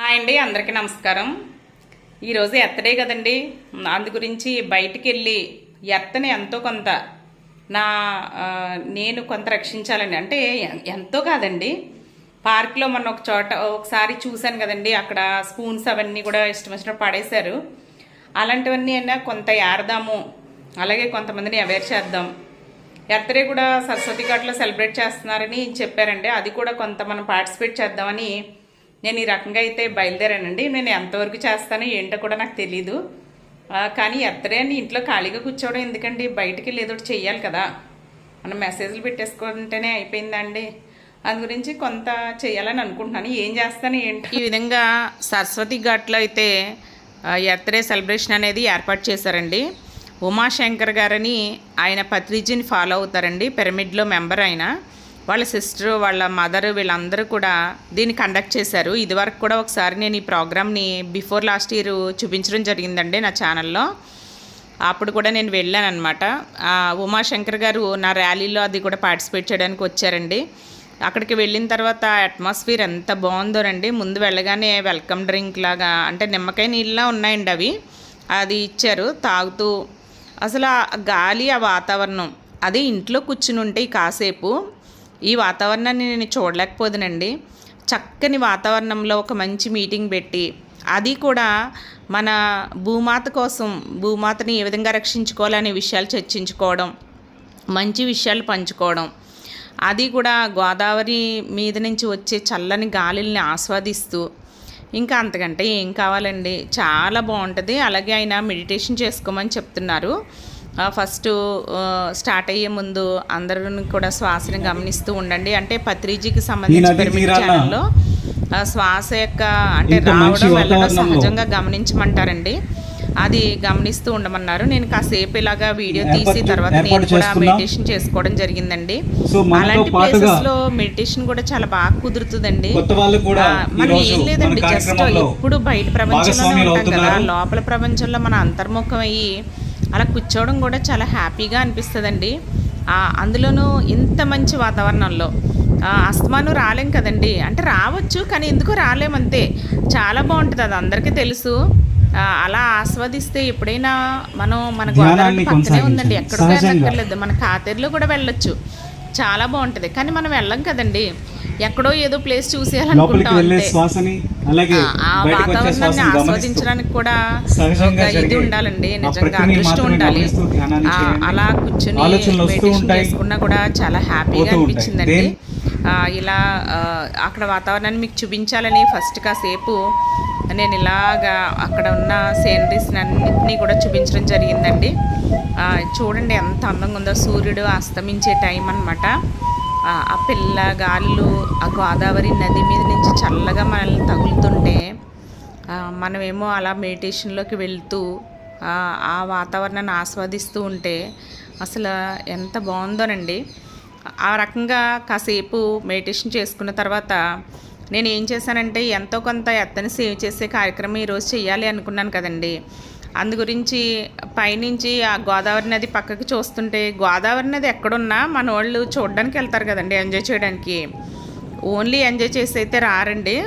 Hi అండి అందరికీ నమస్కారం. ఈరోజు ఎత్తడే కదండి. అందు గురించి బయటికి వెళ్ళి ఎత్తని ఎంతో కొంత నా నేను కొంత రక్షించాలండి అంటే ఎంతో కాదండి. పార్క్లో మొన్న ఒక చోట ఒకసారి చూశాను కదండి. అక్కడ స్పూన్స్ అవన్నీ కూడా ఇష్టం వచ్చినట్టు పడేశారు. అలాంటివన్నీ అయినా కొంత ఏరదాము. అలాగే కొంతమందిని అవేర్ చేద్దాం. ఎర్తడే కూడా సరస్వతి ఘాట్లో సెలబ్రేట్ చేస్తున్నారని చెప్పారండి. అది కూడా కొంత మనం పార్టిసిపేట్ చేద్దామని నేను ఈ రకంగా అయితే బయలుదేరానండి. నేను ఎంతవరకు చేస్తానో ఏంటో కూడా నాకు తెలీదు. కానీ ఎర్తడే అని ఇంట్లో ఖాళీగా కూర్చోవడం ఎందుకండి? బయటికి వెళ్ళి చెయ్యాలి కదా. మనం మెసేజ్లు పెట్టేసుకుంటేనే అయిపోయిందండి. అందు గురించి కొంత చేయాలని అనుకుంటున్నాను. ఏం చేస్తాను ఏంటి. ఈ విధంగా సరస్వతి ఘాట్లో అయితే ఎత్తడే సెలబ్రేషన్ అనేది ఏర్పాటు చేశారండి. ఉమాశంకర్ గారని ఆయన పత్రిజీని ఫాలో అవుతారండి. పిరమిడ్లో మెంబర్ ఆయన. వాళ్ళ సిస్టర్ వాళ్ళ మదర్ వీళ్ళందరూ కూడా దీన్ని కండక్ట్ చేశారు. ఇదివరకు కూడా ఒకసారి నేను ఈ ప్రోగ్రామ్ని బిఫోర్ లాస్ట్ ఇయర్ చూపించడం జరిగిందండి నా ఛానల్లో. అప్పుడు కూడా నేను వెళ్ళాను అనమాట ఉమాశంకర్ గారు నా ర్యాలీలో అది కూడా పార్టిసిపేట్ చేయడానికి వచ్చారండి. అక్కడికి వెళ్ళిన తర్వాత అట్మాస్ఫియర్ ఎంత బాగుందోనండి ముందు వెళ్ళగానే వెల్కమ్ డ్రింక్ లాగా అంటే నిమ్మకాయ నీళ్ళలా ఉన్నాయండి అవి. అది ఇచ్చారు తాగుతూ. అసలు ఆ గాలి ఆ వాతావరణం అదే ఇంట్లో కూర్చుని ఉంటే కాసేపు ఈ వాతావరణాన్ని నేను చూడలేకపోదునండి. చక్కని వాతావరణంలో ఒక మంచి మీటింగ్ పెట్టి అది కూడా మన భూమాత కోసం భూమాతని ఏ విధంగా రక్షించుకోవాలనే విషయాలు చర్చించుకోవడం మంచి విషయాలు పంచుకోవడం అది కూడా గోదావరి మీద నుంచి వచ్చే చల్లని గాలిని ఆస్వాదిస్తూ ఇంకా అంతకంటే ఏం కావాలండి. చాలా బాగుంటుంది. అలాగే ఆయన మెడిటేషన్ చేసుకోమని చెప్తున్నారు. ఫస్ట్ స్టార్ట్ అయ్యే ముందు అందరూ కూడా శ్వాసని గమనిస్తూ ఉండండి. అంటే పత్రిజీకి సంబంధించి నది పిరమిడ్ తీరాన ఛానల్లో ఆ, శ్వాస యొక్క అంటే రావడం వెళ్ళడం సహజంగా గమనించమంటారండి. అది గమనిస్తూ ఉండమన్నారు. నేను కాసేపు ఇలాగా వీడియో తీసి తర్వాత నేను కూడా. మెడిటేషన్ చేసుకోవడం జరిగిందండి. అలాంటి ప్లేసెస్లో మెడిటేషన్ కూడా చాలా బాగా కుదురుతుందండి. మనం ఏం లేదండి. జస్ట్ ఎప్పుడు బయట ప్రపంచంలోనే ఉంటాం కదా. లోపల ప్రపంచంలో మన అంతర్ముఖం అయ్యి అలా కూర్చోవడం కూడా చాలా హ్యాపీగా అనిపిస్తుందండి. అందులోనూ ఇంత మంచి వాతావరణంలో అస్తమానం రాలేం కదండి. అంటే రావచ్చు కానీ ఎందుకో రాలేమంతే చాలా బాగుంటుంది అది అందరికీ తెలుసు. అలా ఆస్వాదిస్తే ఎప్పుడైనా మనం మన గోదావరి పక్కనే ఉందండి. ఎక్కడికో సహజంగా. వెళ్ళక్కర్లేదు. మన కాతేరులో కూడా వెళ్ళొచ్చు. చాలా బాగుంటుంది. కానీ మనం వెళ్ళం కదండి. ఎక్కడో ఏదో ప్లేస్ చూసేయాలనుకుంటాం ఆ- వాతావరణాన్ని ఆస్వాదించడానికి కూడా ఇది ఉండాలండి నిజంగా అదృష్టం ఉండాలి. అలా కూర్చుని మెడిటేషన్. చేసుకున్నా కూడా చాలా హ్యాపీగా. అనిపించిందండి ఇలా అక్కడ వాతావరణాన్ని మీకు చూపించాలని ఫస్ట్ కాసేపు నేను ఇలాగా అక్కడ ఉన్న సీనరీస్ అన్నింటినీ కూడా చూపించడం జరిగిందండి ఆ, చూడండి ఎంత అందంగా ఉందో సూర్యుడు అస్తమించే టైం అనమాట ఆ పిల్ల గాలులు ఆ గోదావరి నది మీద నుంచి చల్లగా మనల్ని తగులుతుంటే మనమేమో అలా మెడిటేషన్లోకి వెళ్తూ ఆ, ఆ వాతావరణాన్ని ఆస్వాదిస్తూ ఉంటే అసలు ఎంత బాగుందోనండి. ఆ రకంగా కాసేపు మెడిటేషన్ చేసుకున్న తర్వాత నేను ఏం చేశానంటే ఎంతో కొంత ఎత్తని సేవ్ చేసే కార్యక్రమం ఈరోజు చేయాలి అనుకున్నాను కదండి. అందు గురించి పైనుంచి ఆ గోదావరి నది పక్కకి చూస్తుంటే గోదావరి నది ఎక్కడున్నా మన వాళ్ళు చూడడానికి వెళ్తారు కదండి ఎంజాయ్ చేయడానికి. ఓన్లీ ఎంజాయ్ చేసి అయితే రారండి.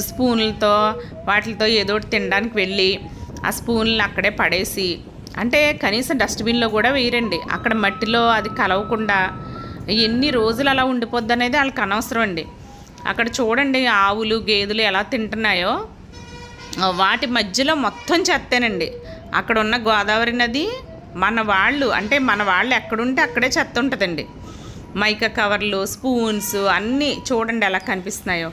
స్పూన్లతో వాటితో ఏదో ఒకటి తినడానికి వెళ్ళి ఆ స్పూన్లు అక్కడే పడేసి అంటే కనీసం డస్ట్బిన్లో కూడా వేయరండి. అక్కడ మట్టిలో అది కలవకుండా ఎన్ని రోజులు అలా ఉండిపోద్ది అనేది వాళ్ళకి అనవసరం అండి. అక్కడ చూడండి ఆవులు గేదెలు ఎలా తింటున్నాయో. వాటి మధ్యలో మొత్తం చెత్తేనండి. అక్కడ ఉన్న గోదావరి నది మన వాళ్ళు అంటే మన వాళ్ళు ఎక్కడుంటే అక్కడే చెత్త ఉంటుందండి మైకా కవర్లు స్పూన్స్ అన్నీ చూడండి ఎలా కనిపిస్తున్నాయో.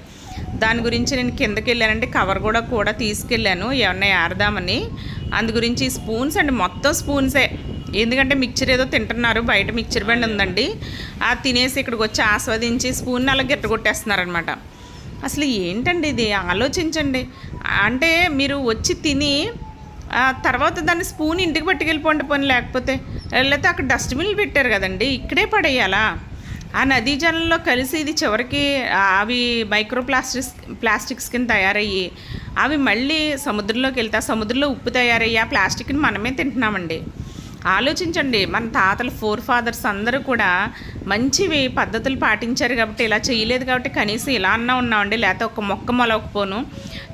దాని గురించి నేను కిందకి వెళ్ళానంటే కవర్ కూడా కూడా తీసుకెళ్ళాను ఏమన్నా ఏరదామని. అందు గురించి స్పూన్స్ అండి మొత్తం స్పూన్సే. ఎందుకంటే మిక్చర్ ఏదో తింటున్నారు బయట మిక్చర్ బండి ఉందండి. ఆ తినేసి ఇక్కడికి వచ్చి ఆస్వాదించి స్పూన్ అలా గిట్టగొట్టేస్తున్నారనమాట అసలు ఏంటండి ఇది? ఆలోచించండి. అంటే మీరు వచ్చి తిని తర్వాత దాన్ని స్పూన్ ఇంటికి పట్టుకెళ్ళిపోండి పని లేకపోతే. లేకపోతే అక్కడ డస్ట్బిన్లు పెట్టారు కదండి ఇక్కడే పడేయాలా? ఆ నదీ జలంలో కలిసి ఇది చివరికి అవి మైక్రో ప్లాస్టిక్స్ ప్లాస్టిక్స్ కింద తయారయ్యి అవి మళ్ళీ సముద్రంలోకి వెళ్తే సముద్రంలో ఉప్పు తయారయ్యి ఆ ప్లాస్టిక్ని మనమే తింటున్నామండి. ఆలోచించండి. మన తాతలు ఫోర్ ఫాదర్స్ అందరూ కూడా మంచివి పద్ధతులు పాటించారు కాబట్టి ఇలా చేయలేదు కాబట్టి కనీసం ఇలా అన్నా ఉన్నామండి. లేకపోతే ఒక మొక్క మొలవకపోను.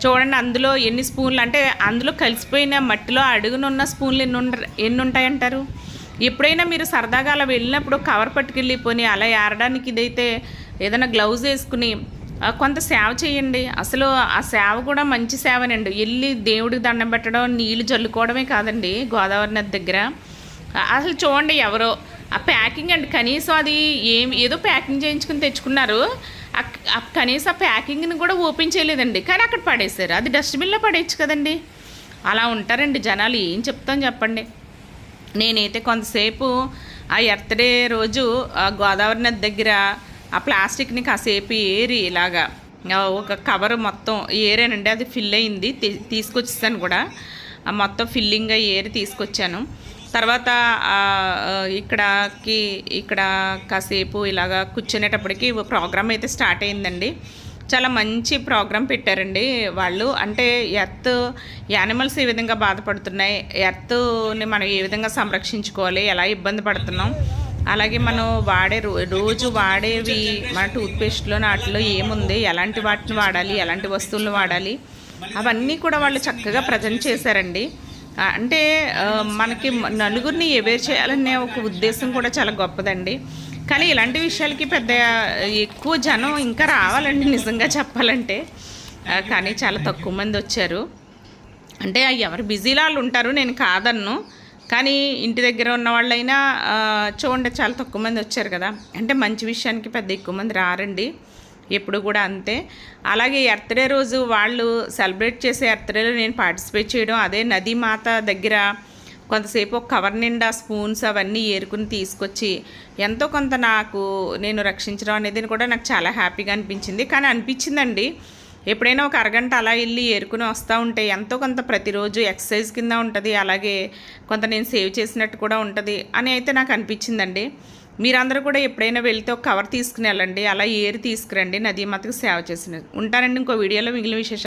చూడండి అందులో ఎన్ని స్పూన్లు అంటే అందులో కలిసిపోయిన మట్టిలో అడుగునున్న స్పూన్లు ఎన్ని ఎన్ని ఉంటాయంటారు? ఎప్పుడైనా మీరు సరదాగా అలా వెళ్ళినప్పుడు కవర్ పట్టుకెళ్ళిపోయి అలా ఏరడానికి ఇదైతే ఏదైనా గ్లౌజ్ వేసుకుని కొంత సేవ చేయండి. అసలు ఆ సేవ కూడా మంచి సేవనండి. వెళ్ళి దేవుడికి దండం పెట్టడం నీళ్ళు జల్లుకోవడమే కాదండి గోదావరి నది దగ్గర. అసలు చూడండి ఎవరో. ఆ ప్యాకింగ్ అండి కనీసం అది ఏం ఏదో ప్యాకింగ్ చేయించుకుని తెచ్చుకున్నారు. ఆ కనీసం ఆ ప్యాకింగ్ని కూడా ఓపెన్ చేయలేదండి. కానీ అక్కడ పడేశారు. అది డస్ట్బిన్లో పడేయచ్చు కదండి. అలా ఉంటారండి జనాలు. ఏం చెప్తాం చెప్పండి. నేనైతే కొంతసేపు ఆ ఎర్త్డే రోజు ఆ గోదావరి నది దగ్గర ఆ ప్లాస్టిక్ని కాసేపు ఏరి ఇలాగా ఒక కవర్ మొత్తం ఏరేనండి. అది ఫిల్ అయింది. తీసుకొచ్చేసాను కూడా. మొత్తం ఫిల్లింగ్ ఏరి తీసుకొచ్చాను. తర్వాత ఇక్కడకి ఇక్కడ కాసేపు ఇలాగా కూర్చునేటప్పటికి ప్రోగ్రామ్ అయితే స్టార్ట్ అయిందండి. చాలా మంచి ప్రోగ్రాం పెట్టారండి వాళ్ళు. అంటే ఎర్త్ యానిమల్స్ ఏ విధంగా బాధపడుతున్నాయి ఎర్త్ని మనం ఏ విధంగా సంరక్షించుకోవాలి ఎలా ఇబ్బంది పడుతున్నాం అలాగే మనం వాడే రో రోజు వాడేవి మన టూత్పేస్ట్లో నాటిలో ఏముంది ఎలాంటి వాటిని వాడాలి ఎలాంటి వస్తువులను వాడాలి అవన్నీ కూడా వాళ్ళు చక్కగా ప్రజెంట్ చేశారండి. అంటే మనకి నలుగురిని ఎవేర్ చేయాలనే ఒక ఉద్దేశం కూడా చాలా గొప్పదండి. కానీ ఇలాంటి విషయాలకి పెద్ద ఎక్కువ జనం ఇంకా రావాలండి నిజంగా చెప్పాలంటే. కానీ చాలా తక్కువ మంది వచ్చారు. అంటే ఎవరు బిజీలో వాళ్ళు ఉంటారు నేను కాదన్ను. కానీ ఇంటి దగ్గర ఉన్న వాళ్ళైనా చూడండి చాలా తక్కువ మంది వచ్చారు కదా. అంటే మంచి విషయానికి పెద్ద ఎక్కువ మంది రారండి. ఎప్పుడు కూడా అంతే. అలాగే ఎర్త్డే రోజు వాళ్ళు సెలబ్రేట్ చేసే ఎర్త్డేలో నేను పార్టిసిపేట్ చేయడం అదే నదీ మాత దగ్గర కొంతసేపు ఒక కవర్ నిండా స్పూన్స్ అవన్నీ ఏరుకుని తీసుకొచ్చి ఎంతో కొంత నాకు నేను రక్షించడం అనేది కూడా నాకు చాలా హ్యాపీగా అనిపించింది. కానీ అనిపించిందండి ఎప్పుడైనా ఒక అరగంట అలా వెళ్ళి ఏరుకుని వస్తూ ఉంటే ఎంతో కొంత ప్రతిరోజు ఎక్సర్సైజ్ కింద ఉంటుంది అలాగే కొంత నేను సేవ్ చేసినట్టు కూడా ఉంటుంది అని అయితే నాకు అనిపించిందండి. మీరందరూ కూడా ఎప్పుడైనా వెళ్తే ఒక కవర్ తీసుకుని వెళ్ళండి అలా ఏరి తీసుకురండి నదీమాతకు సేవ చేసిన ఉంటానండి ఇంకో వీడియోలో మిగిలిన విశేషం